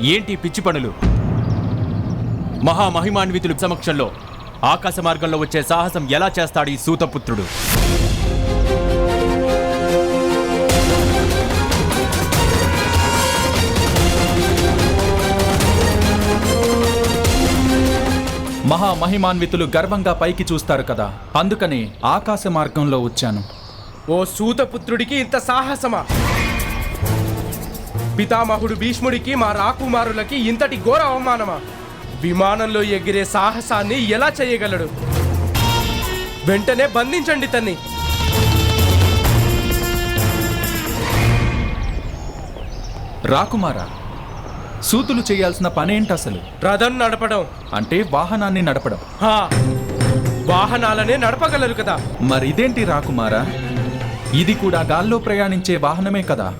ఏంటి పిచ్చి పనులు? మహామహిమాన్వితుల సమక్షంలో ఆకాశ మార్గంలో వచ్చే సాహసం ఎలా చేస్తాడు ఈ సూతపుత్రుడు? మహామహిమాన్వితులు గర్వంగా పైకి చూస్తారు కదా అందుకని ఆకాశ మార్గంలో వచ్చాను. ఓ సూతపుత్రుడికి ఇంత సాహసమా? పితామహుడు భీష్ముడికి మా రాకుమారులకి ఇంతటి ఘోర అవమానమా? విమానంలో ఎగిరే సాహసాన్ని ఎలా చేయగలడు? వెంటనే బంధించండి తన్ని. రాకుమారా సూతులు చేయాల్సిన పనేంటి అసలు? రథం నడపడం. అంటే వాహనాన్ని నడపడం. హా వాహనాలనే నడపగలరు కదా. మరిదేంటి రాకుమారా? ఇది కూడా గాల్లో ప్రయాణించే వాహనమే కదా.